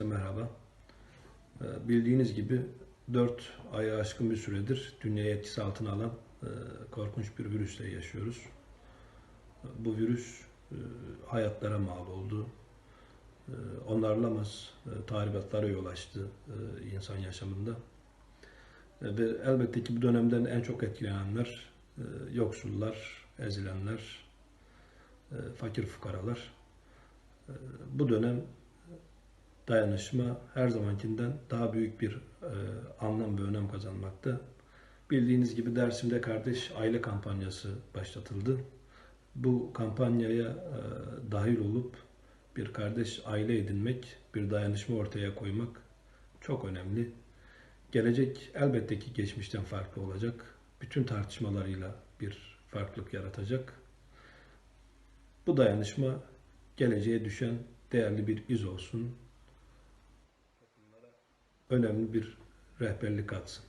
Merhaba. Ee, Bildiğiniz gibi 4 aya aşkın bir süredir dünyayı etkisi altına alan e, korkunç bir virüsle yaşıyoruz. Bu virüs e, hayatlara mal oldu. E, Onarılamaz e, tahribatlara yol açtı insan yaşamında. Ve elbette ki bu dönemden en çok etkilenenler yoksullar, ezilenler, fakir fukaralar. Bu dönem dayanışma her zamankinden daha büyük bir e, anlam ve önem kazanmakta. Bildiğiniz gibi Dersim'de Kardeş Aile kampanyası başlatıldı. Bu kampanyaya e, dahil olup bir kardeş aile edinmek, bir dayanışma ortaya koymak çok önemli. Gelecek elbette ki geçmişten farklı olacak. Bütün tartışmalarıyla bir farklılık yaratacak. Bu dayanışma geleceğe düşen değerli bir iz olsun önemli bir rehberlik atsın.